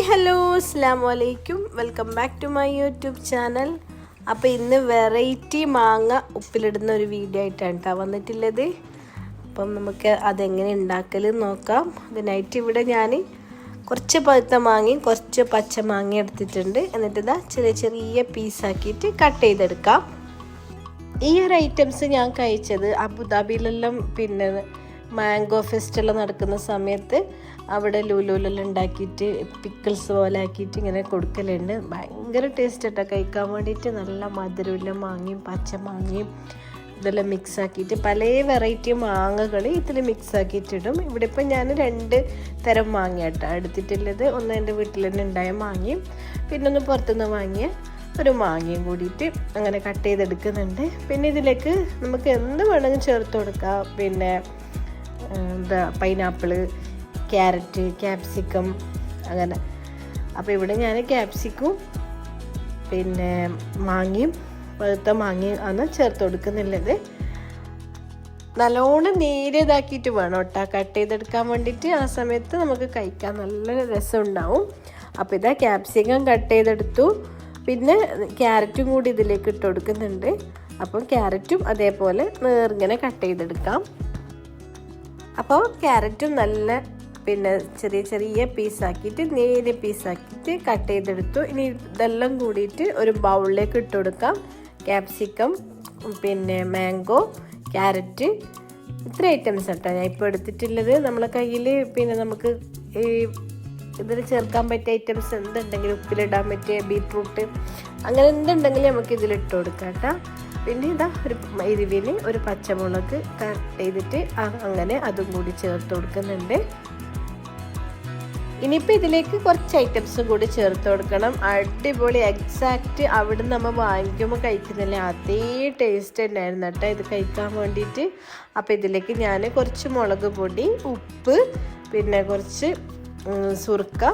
Hi hello അസ്സാം വലൈക്കും welcome back to my YouTube channel. അപ്പോൾ ഇന്ന് വെറൈറ്റി മാങ്ങ ഉപ്പിലിടുന്ന ഒരു വീഡിയോ ആയിട്ടാണ് കേട്ടോ വന്നിട്ടുള്ളത്. അപ്പം നമുക്ക് അതെങ്ങനെ ഉണ്ടാക്കൽ നോക്കാം. അതിനായിട്ട് ഇവിടെ ഞാൻ കുറച്ച് പഴുത്ത മാങ്ങയും കുറച്ച് പച്ച മാങ്ങ എടുത്തിട്ടുണ്ട്. എന്നിട്ട് ഇതാ ചെറിയ ചെറിയ പീസാക്കിയിട്ട് കട്ട് ചെയ്തെടുക്കാം. ഈ ഒരു ഐറ്റംസ് ഞാൻ കഴിച്ചത് അബുദാബിയിലെല്ലാം പിന്നെ മാംഗോ ഫെസ്റ്റെല്ലാം നടക്കുന്ന സമയത്ത് അവിടെ ലൂലൂലെല്ലാം ഉണ്ടാക്കിയിട്ട് പിക്കിൾസ് പോലെ ആക്കിയിട്ട് ഇങ്ങനെ കൊടുക്കലുണ്ട്. ഭയങ്കര ടേസ്റ്റ് കേട്ടോ കഴിക്കാൻ വേണ്ടിയിട്ട് നല്ല മധുരമില്ല മാങ്ങയും പച്ച മാങ്ങയും ഇതെല്ലാം മിക്സ് ആക്കിയിട്ട് പല വെറൈറ്റി മാങ്ങകൾ ഇതിൽ മിക്സ് ആക്കിയിട്ടിടും ഇവിടെ ഇപ്പം ഞാൻ രണ്ട് തരം മാങ്ങ കേട്ടോ എടുത്തിട്ടുള്ളത്. ഒന്ന് എന്റെ വീട്ടിൽ തന്നെ ഉണ്ടായ മാങ്ങയും പിന്നെ ഒന്ന് പുറത്തുനിന്ന് വാങ്ങിയ ഒരു മാങ്ങയും കൂടിയിട്ട് അങ്ങനെ കട്ട് ചെയ്തെടുക്കുന്നുണ്ട്. പിന്നെ ഇതിലേക്ക് നമുക്ക് എന്ത് വേണമെങ്കിലും ചേർത്ത് കൊടുക്കാം. പിന്നെ എന്താ പൈനാപ്പിൾ ക്യാരറ്റ് ക്യാപ്സിക്കം അങ്ങനെ. അപ്പോൾ ഇവിടെ ഞാൻ ക്യാപ്സിക്കും പിന്നെ മാങ്ങയും പഴുത്ത മാങ്ങയും ആണ് ചേർത്ത് കൊടുക്കുന്നുള്ളത്. നല്ലോണം നേരിയതാക്കിയിട്ട് വേണം കേട്ടോ. കട്ട് ചെയ്തെടുക്കാൻ വേണ്ടിയിട്ട് ആ സമയത്ത് നമുക്ക് കഴിക്കാൻ നല്ല രസം ഉണ്ടാവും. അപ്പോൾ ഇതാ ക്യാപ്സിക്കം കട്ട് ചെയ്തെടുത്തു. പിന്നെ ക്യാരറ്റും കൂടി ഇതിലേക്ക് ഇട്ട് കൊടുക്കുന്നുണ്ട്. അപ്പം ക്യാരറ്റും അതേപോലെ നേർങ്ങനെ കട്ട് ചെയ്തെടുക്കാം. അപ്പോൾ ക്യാരറ്റും നല്ല പിന്നെ ചെറിയ ചെറിയ പീസാക്കിയിട്ട് നേരിയ പീസാക്കിയിട്ട് കട്ട് ചെയ്തെടുത്തു. ഇനി ഇതെല്ലാം കൂടിയിട്ട് ഒരു ബൗളിലേക്ക് ഇട്ട് കൊടുക്കാം. ക്യാപ്സിക്കം പിന്നെ മാംഗോ ക്യാരറ്റ് ഇത്ര ഐറ്റംസ് കേട്ടോ ഞാൻ ഇപ്പോൾ എടുത്തിട്ടുള്ളത്. നമ്മളെ കയ്യിൽ പിന്നെ നമുക്ക് ഈ ഇതിൽ ചേർക്കാൻ പറ്റിയ ഐറ്റംസ് എന്തുണ്ടെങ്കിലും ഉപ്പിലിടാൻ പറ്റിയ ബീട്രൂട്ട് അങ്ങനെ എന്തുണ്ടെങ്കിലും നമുക്ക് ഇതിൽ ഇട്ട് കൊടുക്കാം കേട്ടോ. പിന്നെ ഇതാ ഒരു എരിവിന് ഒരു പച്ചമുളക് കട്ട് ചെയ്തിട്ട് അങ്ങനെ അതും കൂടി ചേർത്ത് കൊടുക്കുന്നുണ്ട്. ഇനിയിപ്പോൾ ഇതിലേക്ക് കുറച്ച് ഐറ്റംസും കൂടി ചേർത്ത് കൊടുക്കണം. അടിപൊളി എക്സാക്റ്റ് അവിടെ നമ്മൾ വാങ്ങിക്കുമ്പോൾ കഴിക്കുന്നില്ല? അതേ ടേസ്റ്റ് തന്നെയായിരുന്നു കേട്ടോ ഇത് കഴിക്കാൻ വേണ്ടിയിട്ട്. അപ്പോൾ ഇതിലേക്ക് ഞാൻ കുറച്ച് മുളക് പൊടി ഉപ്പ് പിന്നെ കുറച്ച് സുറുക്ക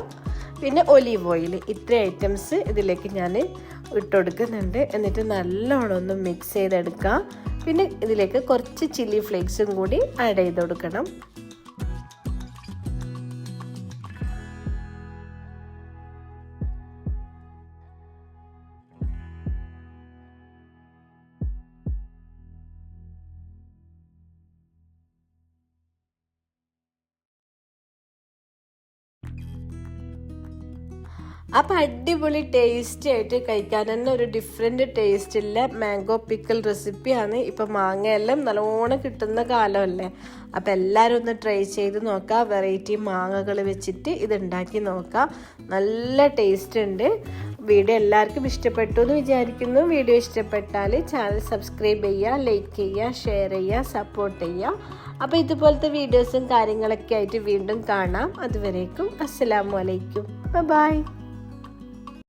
പിന്നെ ഒലീവ് ഓയിൽ. ഇത്ര ഐറ്റംസ് ഇതിലേക്ക് ഞാൻ ഇട്ടുകൊടുക്കുന്നുണ്ട്. എന്നിട്ട് നല്ലോണം ഒന്ന് മിക്സ് ചെയ്തെടുക്കാം. പിന്നെ ഇതിലേക്ക് കുറച്ച് ചില്ലി ഫ്ലേക്സും കൂടി ആഡ് ചെയ്ത് കൊടുക്കണം. അപ്പം അടിപൊളി ടേസ്റ്റി ആയിട്ട് കഴിക്കാൻ തന്നെ ഒരു ഡിഫറെന്റ് ടേസ്റ്റുള്ള മാംഗോ പിക്കിൾ റെസിപ്പിയാണ് ഇപ്പം മാങ്ങയെല്ലാം നല്ലോണം കിട്ടുന്ന കാലമല്ലേ? അപ്പം എല്ലാവരും ഒന്ന് ട്രൈ ചെയ്ത് നോക്കുക വെറൈറ്റി മാങ്ങകൾ വെച്ചിട്ട് ഇത് ഉണ്ടാക്കി നോക്കുക നല്ല ടേസ്റ്റ് ഉണ്ട്. വീഡിയോ എല്ലാവർക്കും ഇഷ്ടപ്പെട്ടു എന്ന് വിചാരിക്കുന്നു. വീഡിയോ ഇഷ്ടപ്പെട്ടാൽ ചാനൽ സബ്സ്ക്രൈബ് ചെയ്യുക ലൈക്ക് ചെയ്യുക ഷെയർ ചെയ്യുക സപ്പോർട്ട് ചെയ്യുക അപ്പോൾ ഇതുപോലത്തെ വീഡിയോസും കാര്യങ്ങളൊക്കെ ആയിട്ട് വീണ്ടും കാണാം. അതുവരേക്കും അസ്സലാമു അലൈക്കും. ബൈ